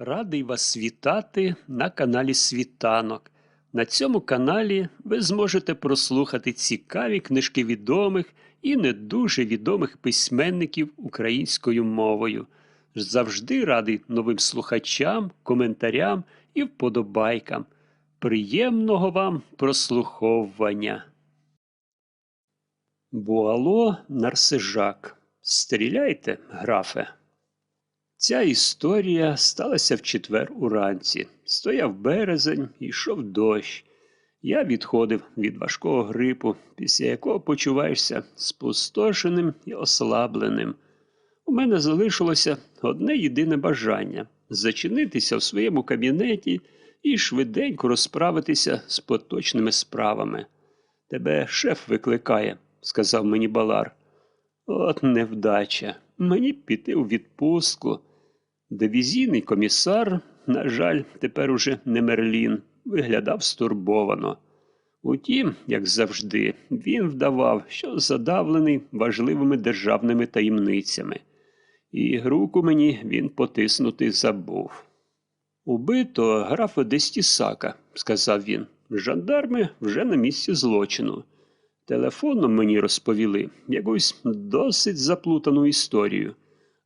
Радий вас вітати на каналі Світанок. На цьому каналі ви зможете прослухати цікаві книжки відомих і не дуже відомих письменників українською мовою. Завжди радий новим слухачам, коментарям і вподобайкам. Приємного вам прослуховування. Буало Нарсежак. Стріляйте, графе. Ця історія сталася в четвер уранці. Стояв березень, йшов дощ. Я відходив від важкого грипу, після якого почуваєшся спустошеним і ослабленим. У мене залишилося одне єдине бажання зачинитися в своєму кабінеті і швиденько розправитися з поточними справами. Тебе шеф викликає, сказав мені Балар. От невдача. Мені піти у відпустку. Дивізійний комісар, на жаль, тепер уже не Мерлін, виглядав стурбовано. Утім, як завжди, він вдавав, що задавлений важливими державними таємницями, і руку мені він потиснути забув. Убито графа Дестісака, сказав він. Жандарми вже на місці злочину. Телефоном мені розповіли якусь досить заплутану історію.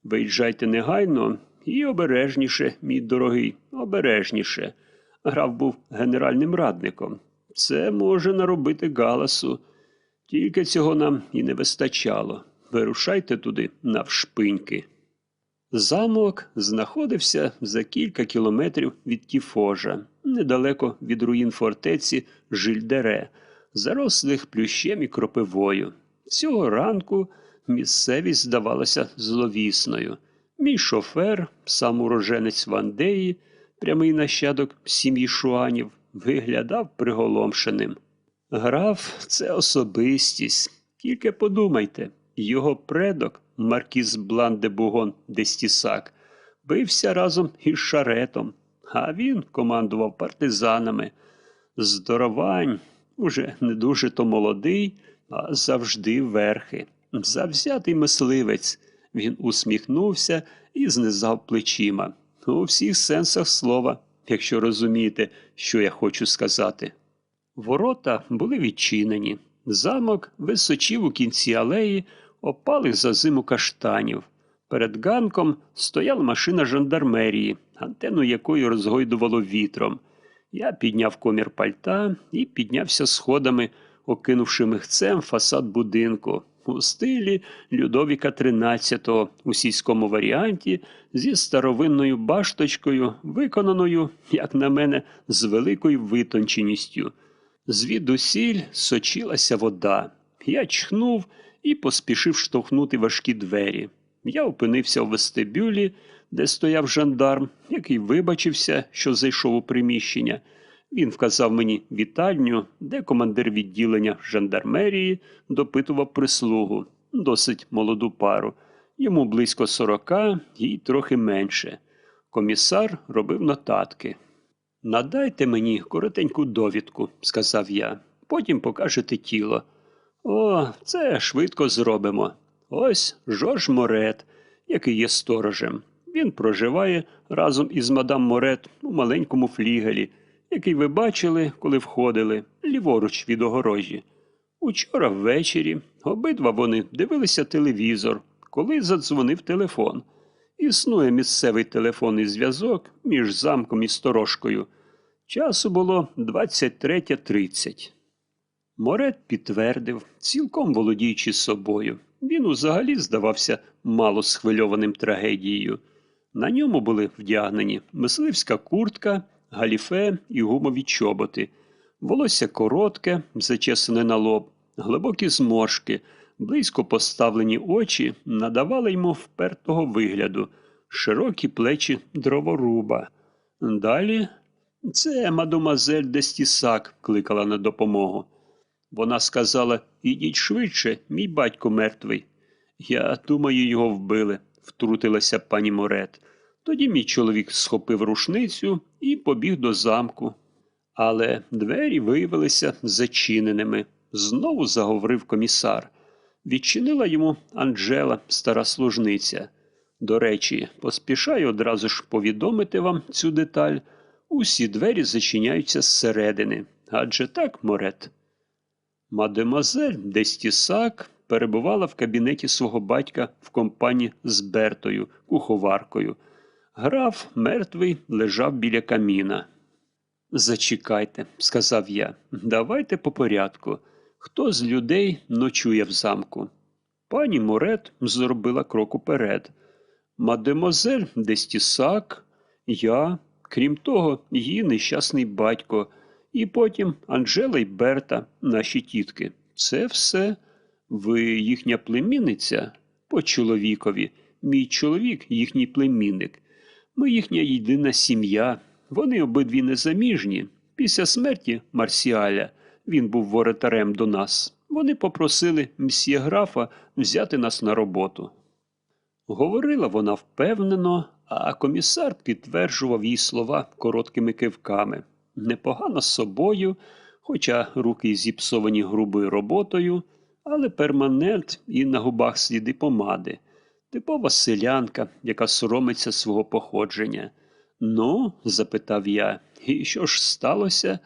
Виїжджайте негайно і обережніше, мій дорогий, обережніше. Граф був генеральним радником. Це може наробити галасу. Тільки цього нам і не вистачало. Вирушайте туди навшпиньки. Замок знаходився за кілька кілометрів від Тіфожа, недалеко від руїн фортеці Жильдере, зарослих плющем і кропивою. Цього ранку місцевість здавалася зловісною. Мій шофер, сам уроженець Вандеї, прямий нащадок сім'ї шуанів, виглядав приголомшеним. Граф це особистість. Тільки подумайте, його предок, маркіз Блан де Бугон Дестісак, бився разом із шаретом, а він командував партизанами. Здоровань, уже не дуже то молодий, а завжди верхи. Завзятий мисливець. Він усміхнувся і знизав плечима. У всіх сенсах слова, якщо розумієте, що я хочу сказати. Ворота були відчинені. Замок височив у кінці алеї, опалих за зиму каштанів. Перед ганком стояла машина жандармерії, антенну якої розгойдувало вітром. Я підняв комір пальта і піднявся сходами, окинувши михцем фасад будинку у стилі Людовіка XIII у сільському варіанті зі старовинною башточкою, виконаною, як на мене, з великою витонченістю. Звідусіль сочилася вода. Я чхнув і поспішив штовхнути важкі двері. Я опинився у вестибюлі, де стояв жандарм, який вибачився, що зайшов у приміщення. Він вказав мені вітальню, де командир відділення жандармерії допитував прислугу, досить молоду пару. Йому близько сорока, їй трохи менше. Комісар робив нотатки. Надайте мені коротеньку довідку, сказав я. Потім покажете тіло. О, це швидко зробимо. Ось Жорж Морет, який є сторожем. Він проживає разом із мадам Морет у маленькому флігелі який ви бачили, коли входили, ліворуч від огорожі. Учора ввечері обидва вони дивилися телевізор, коли задзвонив телефон. Існує місцевий телефонний зв'язок між замком і сторожкою. Часу було 23.30. Морет підтвердив, цілком володіючи собою. Він узагалі здавався мало схвильованим трагедією. На ньому були вдягнені мисливська куртка галіфе і гумові чоботи, волосся коротке, зачесане на лоб, глибокі зморшки, близько поставлені очі надавали йому впертого вигляду, широкі плечі дроворуба. Далі це мадемуазель Дестісак кликала на допомогу. Вона сказала ідіть швидше, мій батько мертвий. Я думаю, його вбили, втрутилася пані Морет. Тоді мій чоловік схопив рушницю і побіг до замку. Але двері виявилися зачиненими. Знову заговорив комісар. Відчинила йому Анджела, стара служниця. До речі, поспішаю одразу ж повідомити вам цю деталь. Усі двері зачиняються зсередини. Адже так, Морет. Мадемуазель Дестісак перебувала в кабінеті свого батька в компанії з Бертою, куховаркою. Граф, мертвий, лежав біля каміна. Зачекайте, сказав я, давайте по порядку. Хто з людей ночує в замку? Пані Морет зробила крок уперед. Мадемуазель Дестісак, я, крім того, її нещасний батько, і потім Анжела і Берта, наші тітки. Це все. Ви їхня племінниця? По чоловікові. Мій чоловік їхній племінник. Ми їхня єдина сім'я. Вони обидві незаміжні. Після смерті Марсіаля він був воротарем до нас. Вони попросили мсьє графа взяти нас на роботу. Говорила вона впевнено, а комісар підтверджував її слова короткими кивками. Непогано з собою, хоча руки зіпсовані грубою роботою, але перманент і на губах сліди помади. Типова селянка, яка соромиться свого походження. Ну, запитав я, і що ж сталося?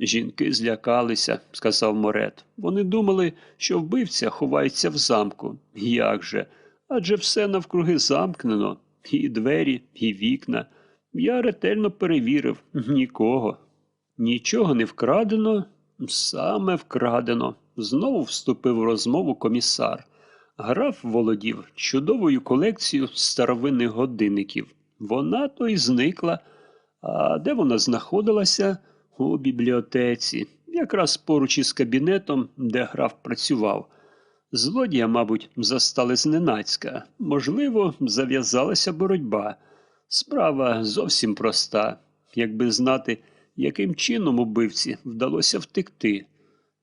Жінки злякалися, сказав Морет. Вони думали, що вбивця ховається в замку. Як же? Адже все навкруги замкнено, і двері, і вікна. Я ретельно перевірив нікого. Нічого не вкрадено, саме вкрадено. Знову вступив в розмову комісар. Граф володів чудовою колекцією старовинних годинників. Вона то й зникла. А де вона знаходилася? У бібліотеці, якраз поруч із кабінетом, де граф працював. Злодія, мабуть, застали зненацька. Можливо, зав'язалася боротьба. Справа зовсім проста, якби знати, яким чином убивці вдалося втекти.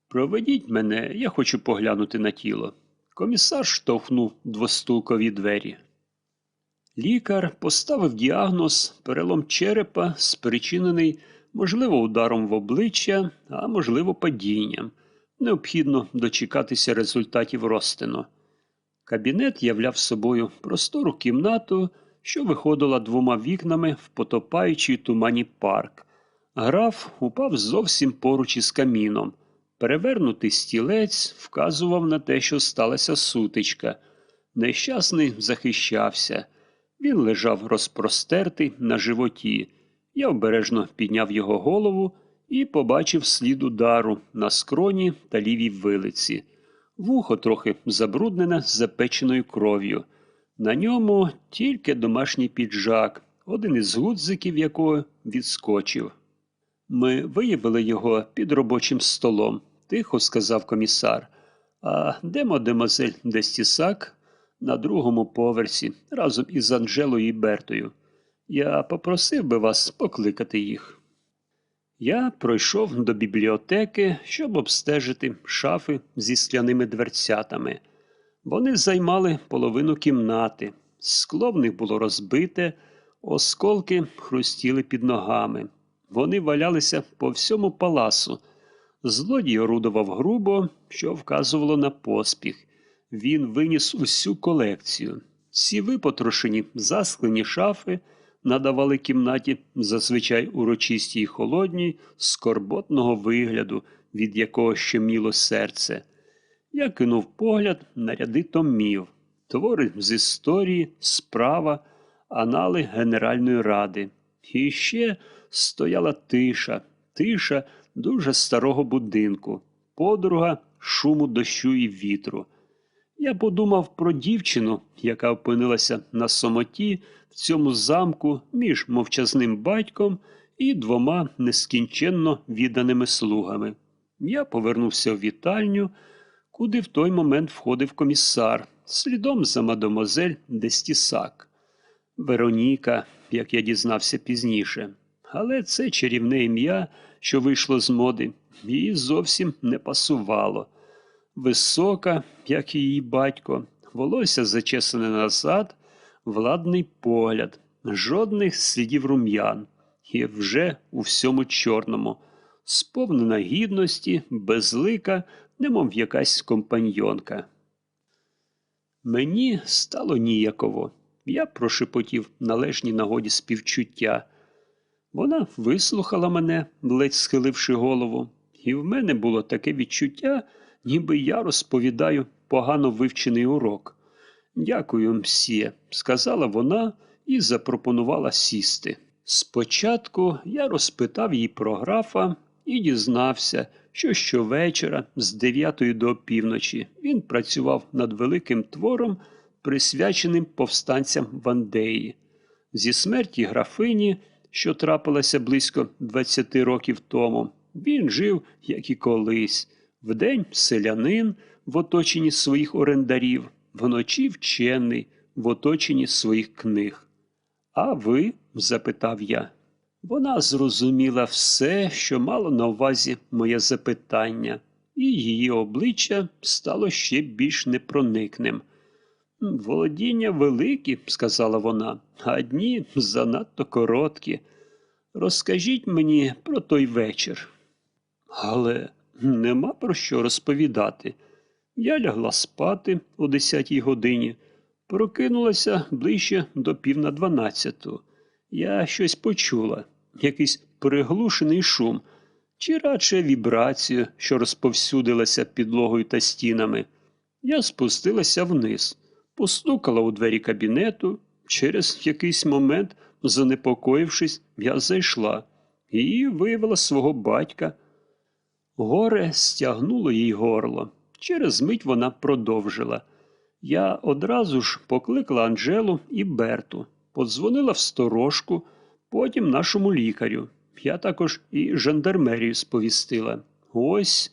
Проведіть мене, я хочу поглянути на тіло. Комісар штовхнув двостулкові двері. Лікар поставив діагноз перелом черепа, спричинений, можливо, ударом в обличчя, а можливо, падінням. Необхідно дочекатися результатів розтину. Кабінет являв собою простору кімнату, що виходила двома вікнами в потопаючий тумані парк. Граф упав зовсім поруч із каміном. Перевернутий стілець вказував на те, що сталася сутичка. Нещасний захищався. Він лежав розпростертий на животі. Я обережно підняв його голову і побачив слід удару на скроні та лівій вилиці. Вухо трохи забруднене запеченою кров'ю. На ньому тільки домашній піджак, один із гудзиків якого відскочив. Ми виявили його під робочим столом, тихо сказав комісар. А де мадемуазель Дестісак? На другому поверсі, разом із Анжелою і Бертою. Я попросив би вас покликати їх. Я пройшов до бібліотеки, щоб обстежити шафи зі скляними дверцятами. Вони займали половину кімнати. Скло в них було розбите, осколки хрустіли під ногами. Вони валялися по всьому паласу. Злодій орудував грубо, що вказувало на поспіх. Він виніс усю колекцію. Ці випотрошені, засклені шафи надавали кімнаті зазвичай урочистій й холодній, скорботного вигляду, від якого щеміло серце. Я кинув погляд на ряди томів, твори з історії, справа, анали Генеральної ради. І ще стояла тиша, тиша дуже старого будинку, подруга шуму дощу і вітру. Я подумав про дівчину, яка опинилася на самоті в цьому замку між мовчазним батьком і двома нескінченно відданими слугами. Я повернувся в вітальню, куди в той момент входив комісар, слідом за мадемуазель Дестісак. Вероніка, як я дізнався пізніше, але це чарівне ім'я, що вийшло з моди, їй зовсім не пасувало. Висока, як і її батько, волосся зачесане назад, владний погляд, жодних слідів рум'ян, і вже у всьому чорному, сповнена гідності, безлика, немов якась компаньйонка. Мені стало ніяково. Я прошепотів належній нагоді співчуття. Вона вислухала мене, ледь схиливши голову, і в мене було таке відчуття, ніби я розповідаю погано вивчений урок. Дякую, мсьє, сказала вона і запропонувала сісти. Спочатку я розпитав її про графа і дізнався, що щовечора з 9 до півночі він працював над великим твором, присвяченим повстанцям Вандеї. Зі смерті графині, що трапилася близько 20 років тому, він жив, як і колись, вдень селянин в оточенні своїх орендарів, вночі вчений в оточенні своїх книг. А ви? запитав я. Вона зрозуміла все, що мало на увазі моє запитання, і її обличчя стало ще більш непроникним. Володіння великі, сказала вона, а дні занадто короткі. Розкажіть мені про той вечір. Але нема про що розповідати. Я лягла спати о десятій годині, прокинулася ближче до пів на дванадцяту. Я щось почула, якийсь приглушений шум, чи радше вібрацію, що розповсюдилася підлогою та стінами. Я спустилася вниз, постукала у двері кабінету. Через якийсь момент, занепокоївшись, я зайшла і виявила свого батька. Горе стягнуло їй горло. Через мить вона продовжила. Я одразу ж покликала Анжелу і Берту, подзвонила в сторожку, потім нашому лікарю. Я також і жандармерію сповістила. Ось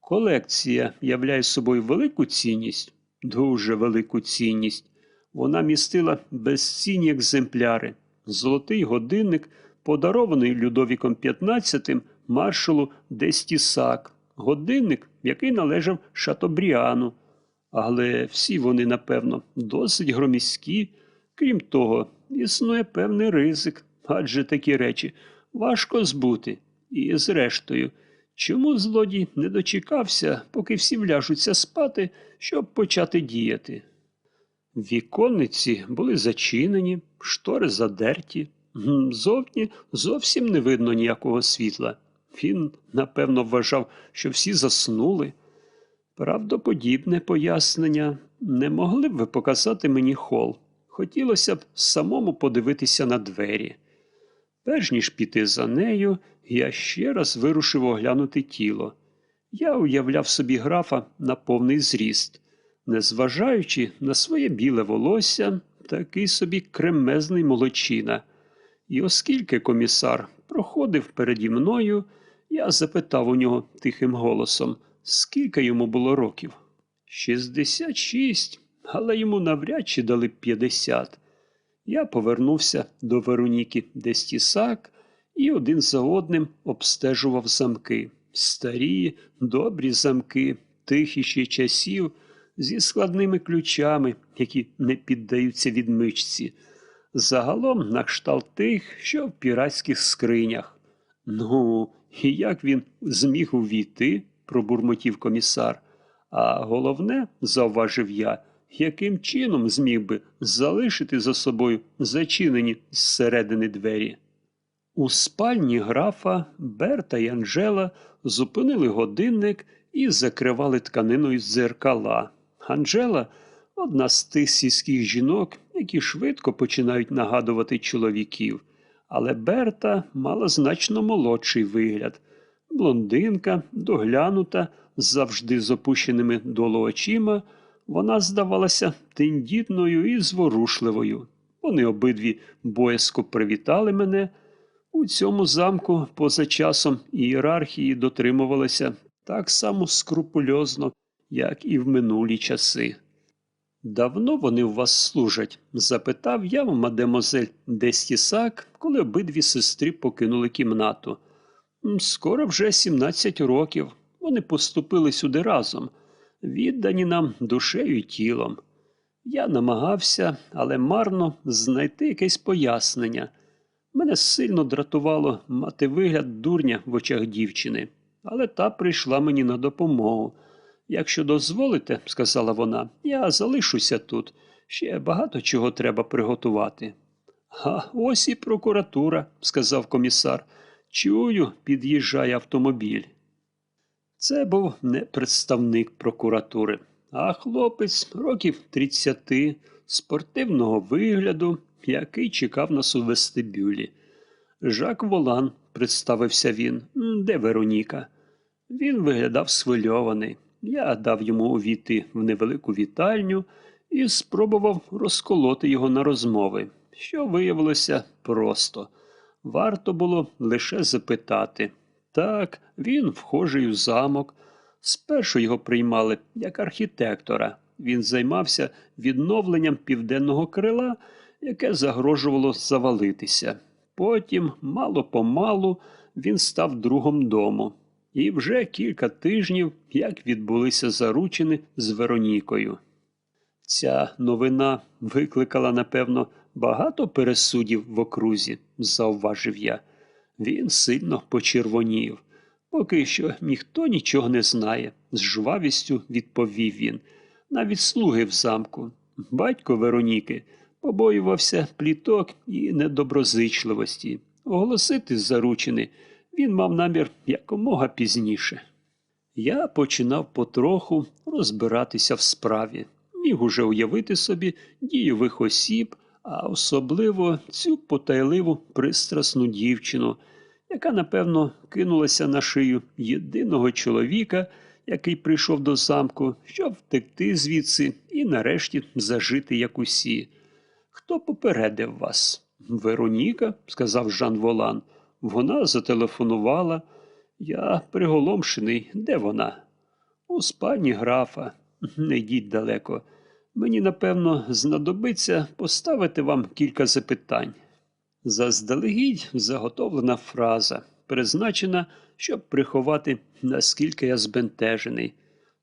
колекція являє собою велику цінність, дуже велику цінність. Вона містила безцінні екземпляри, золотий годинник, подарований Людовіком XV маршалу Дестісак, годинник, який належав Шатобріану. Але всі вони, напевно, досить громіські. Крім того, існує певний ризик, адже такі речі важко збути. І, зрештою, чому злодій не дочекався, поки всі вляжуться спати, щоб почати діяти? Віконниці були зачинені, штори задерті. Зовні зовсім не видно ніякого світла. Він, напевно, вважав, що всі заснули. Правдоподібне пояснення не могли б ви показати мені хол. Хотілося б самому подивитися на двері. Перш ніж піти за нею, я ще раз вирушив оглянути тіло. Я уявляв собі графа на повний зріст, незважаючи на своє біле волосся, такий собі кремезний молочина. І оскільки комісар проходив переді мною, я запитав у нього тихим голосом, скільки йому було років. Шістдесят шість, але йому навряд чи дали п'ятдесят. Я повернувся до Вероніки Дестісак і один за одним обстежував замки. Старі, добрі замки, тихі ще часів, зі складними ключами, які не піддаються відмичці. Загалом на кшталт тих, що в піратських скринях. Ну, і як він зміг увійти, пробурмотів комісар. А головне, завважив я, яким чином зміг би залишити за собою зачинені зсередини двері. У спальні графа Берта й Анжела зупинили годинник і закривали тканиною дзеркала. Анжела одна з тих сільських жінок, які швидко починають нагадувати чоловіків. Але Берта мала значно молодший вигляд. Блондинка, доглянута, завжди з опущеними долу очима, вона здавалася тендітною і зворушливою. Вони обидві боязко привітали мене. У цьому замку, поза часом ієрархії дотримувалися так само скрупульозно, як і в минулі часи. Давно вони у вас служать? запитав я в мадемозель Дестісак, коли обидві сестри покинули кімнату. Скоро вже 17 років. Вони поступили сюди разом, віддані нам душею і тілом. Я намагався, але марно знайти якесь пояснення. Мене сильно дратувало мати вигляд дурня в очах дівчини, але та прийшла мені на допомогу. Якщо дозволите, сказала вона, я залишуся тут. Ще багато чого треба приготувати. А ось і прокуратура, сказав комісар. Чую, під'їжджає автомобіль. Це був не представник прокуратури, а хлопець років 30, спортивного вигляду, який чекав нас у вестибюлі. Жак Волан, представився він. Де Вероніка? Він виглядав схвильований. Я дав йому увійти в невелику вітальню і спробував розколоти його на розмови, що виявилося просто. Варто було лише запитати. Так, він вхожий у замок. Спершу його приймали як архітектора. Він займався відновленням південного крила, яке загрожувало завалитися. Потім, мало помалу, він став другом дому. І вже кілька тижнів, як відбулися заручини з Веронікою. Ця новина викликала, напевно, багато пересудів в окрузі, зауважив я. Він сильно почервонів. Поки що ніхто нічого не знає, з жвавістю відповів він. Навіть слуги в замку. Батько Вероніки побоювався пліток і недоброзичливості. Оголосити заручини він мав намір якомога пізніше. Я починав потроху розбиратися в справі, міг уже уявити собі дійових осіб, а особливо цю потайливу пристрасну дівчину, яка, напевно, кинулася на шию єдиного чоловіка, який прийшов до замку, щоб втекти звідси і нарешті зажити як усі. Хто попередив вас? Вероніка, сказав Жан Волан. Вона зателефонувала. Я приголомшений. Де вона? У спальні графа. Не йдіть далеко. Мені, напевно, знадобиться поставити вам кілька запитань. Заздалегідь заготовлена фраза, призначена, щоб приховати, наскільки я збентежений,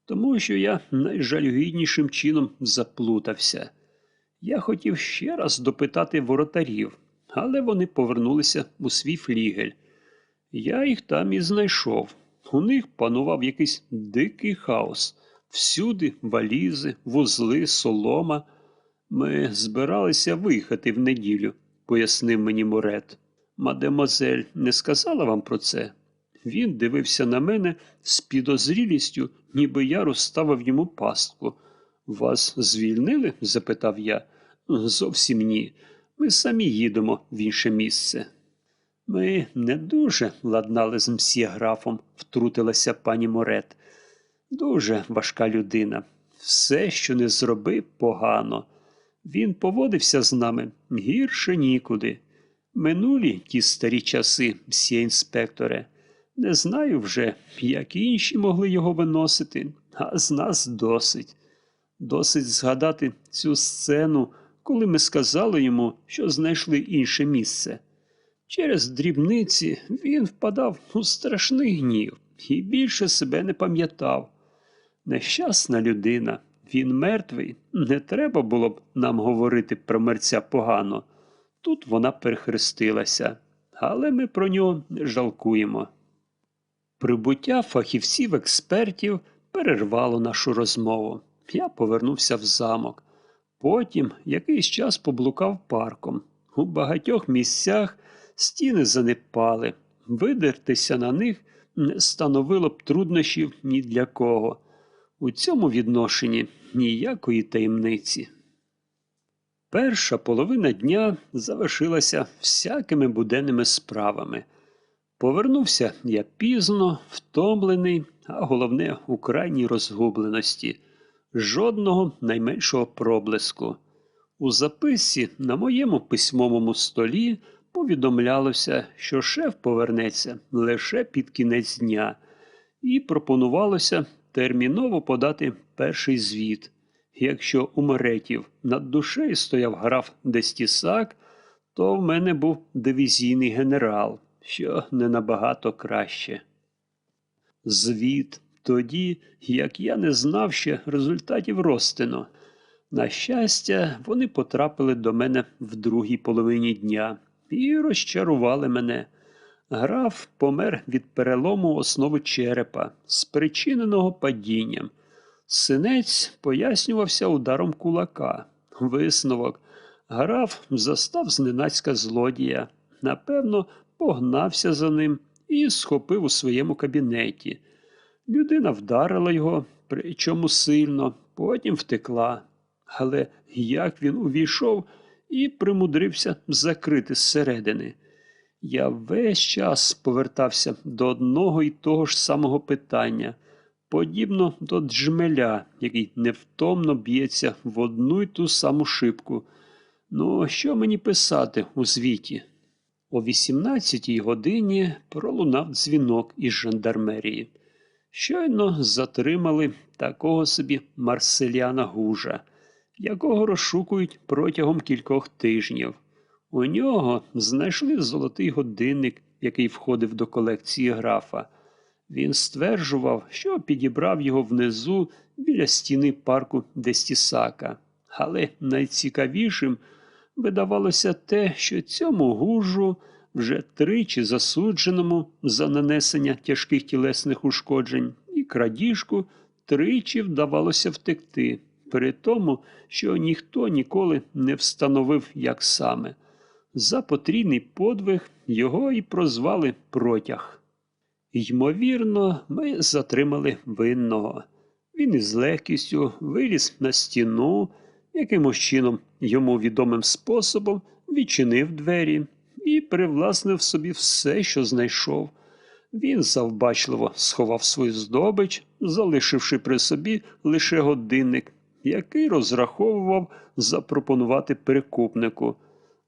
тому що я найжалюгіднішим чином заплутався. Я хотів ще раз допитати воротарів, але вони повернулися у свій флігель. Я їх там і знайшов. У них панував якийсь дикий хаос. Всюди валізи, вузли, солома. Ми збиралися виїхати в неділю, пояснив мені Морет. Мадемозель не сказала вам про це? Він дивився на мене з підозрілістю, ніби я розставив йому пастку. Вас звільнили? запитав я. Зовсім ні. Ми самі їдемо в інше місце. Ми не дуже ладнали з мсьє графом, втрутилася пані Морет. Дуже важка людина. Все, що не зробив, погано. Він поводився з нами гірше нікуди. Минулі ті старі часи, мсьє інспекторе. Не знаю вже, як інші могли його виносити, а з нас досить. Досить згадати цю сцену, коли ми сказали йому, що знайшли інше місце. Через дрібниці він впадав у страшний гнів і більше себе не пам'ятав. Нещасна людина, він мертвий, не треба було б нам говорити про мерця погано. Тут вона перехрестилася, але ми про нього жалкуємо. Прибуття фахівців-експертів перервало нашу розмову. Я повернувся в замок. Потім якийсь час поблукав парком. У багатьох місцях стіни занепали. Видертися на них не становило б труднощів ні для кого. У цьому відношенні ніякої таємниці. Перша половина дня завершилася всякими буденними справами. Повернувся я пізно, втомлений, а головне у крайній розгубленості. Жодного найменшого проблиску. У записі на моєму письмовому столі повідомлялося, що шеф повернеться лише під кінець дня, і пропонувалося терміново подати перший звіт. Якщо у Меретів над душею стояв граф Дестісак, то в мене був дивізійний генерал, що не набагато краще. Звіт тоді, як я не знав ще результатів розтину. На щастя, вони потрапили до мене в другій половині дня і розчарували мене. Граф помер від перелому основи черепа, спричиненого падінням. Синець пояснювався ударом кулака. Висновок. Граф застав зненацька злодія. Напевно, погнався за ним і схопив у своєму кабінеті. Людина вдарила його, причому сильно, потім втекла. Але як він увійшов і примудрився закрити зсередини. Я весь час повертався до одного і того ж самого питання, подібно до джмеля, який невтомно б'ється в одну й ту саму шибку. Ну, що мені писати у звіті? О 18-й годині пролунав дзвінок із жандармерії. Щойно затримали такого собі Марселяна Гужа, якого розшукують протягом кількох тижнів. У нього знайшли золотий годинник, який входив до колекції графа. Він стверджував, що підібрав його внизу біля стіни парку Дестісака. Але найцікавішим видавалося те, що цьому гужу, вже тричі засудженому за нанесення тяжких тілесних ушкоджень, і крадіжку тричі вдавалося втекти, при тому, що ніхто ніколи не встановив, як саме. За потрійний подвиг його і прозвали протяг. Ймовірно, ми затримали винного. Він із легкістю виліз на стіну, якимось чином йому відомим способом відчинив двері і привласнив собі все, що знайшов. Він завбачливо сховав свою здобич, залишивши при собі лише годинник, який розраховував запропонувати перекупнику.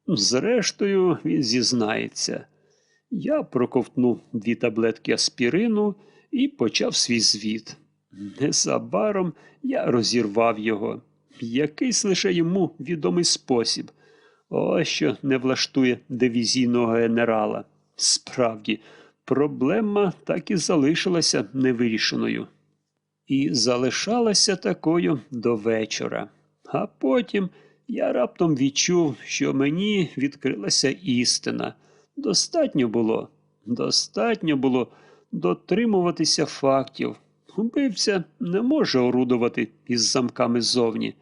Зрештою, він зізнається. Я проковтнув дві таблетки аспірину і почав свій звіт. Незабаром я розірвав його. Якийсь лише йому відомий спосіб. Ось що не влаштує дивізійного генерала. Справді, проблема так і залишилася невирішеною. І залишалася такою до вечора. А потім я раптом відчув, що мені відкрилася істина. Достатньо було, достатньо було дотримуватися фактів. Убивця не може орудувати із замками ззовні.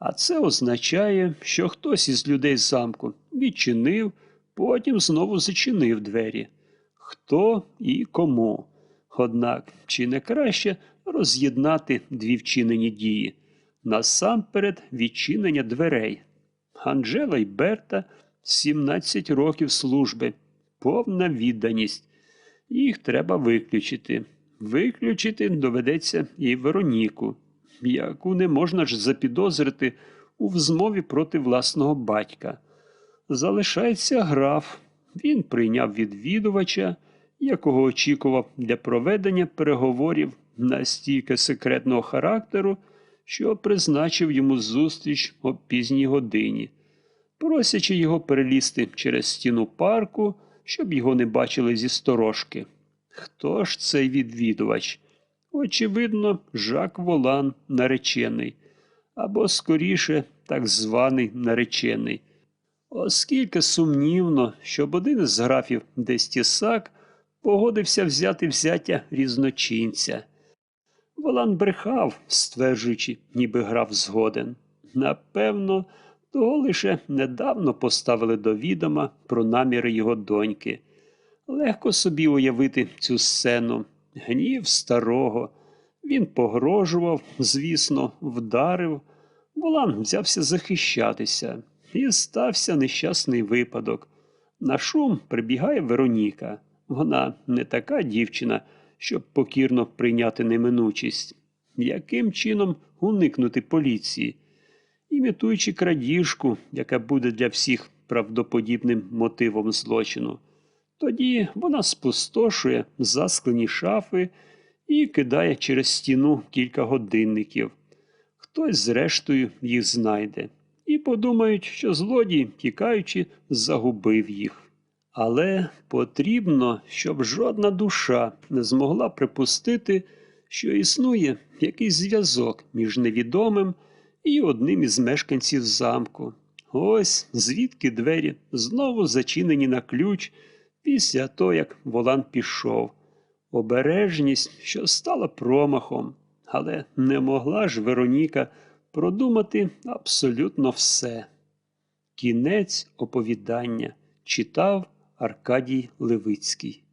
А це означає, що хтось із людей замку відчинив, потім знову зачинив двері. Хто і кому. Однак, чи не краще роз'єднати дві вчинені дії? Насамперед відчинення дверей. Анжела й Берта 17 років служби, повна відданість. Їх треба виключити. Виключити доведеться і Вероніку, яку не можна ж запідозрити у взмові проти власного батька. Залишається граф. Він прийняв відвідувача, якого очікував для проведення переговорів настільки секретного характеру, що призначив йому зустріч о пізній годині, просячи його перелізти через стіну парку, щоб його не бачили зі сторожки. Хто ж цей відвідувач? Очевидно, Жак Волан наречений, або скоріше так званий наречений. Оскільки сумнівно, щоб один із графів Дестісак погодився взяти взяття різночинця. Волан брехав, стверджуючи, ніби граф згоден. Напевно, того лише недавно поставили до відома про наміри його доньки. Легко собі уявити цю сцену, гнів старого. Він погрожував, звісно, вдарив. Волан взявся захищатися, і стався нещасний випадок. На шум прибігає Вероніка. Вона не така дівчина, щоб покірно прийняти неминучість. Яким чином уникнути поліції, імітуючи крадіжку, яка буде для всіх правдоподібним мотивом злочину. Тоді вона спустошує засклені шафи і кидає через стіну кілька годинників. Хтось, зрештою, їх знайде, і подумають, що злодій, тікаючи, загубив їх. Але потрібно, щоб жодна душа не змогла припустити, що існує якийсь зв'язок між невідомим і одним із мешканців замку. Ось звідки двері знову зачинені на ключ після того, як Волан пішов. Обережність, що стала промахом, але не могла ж Вероніка продумати абсолютно все. Кінець оповідання читав Аркадій Левицький.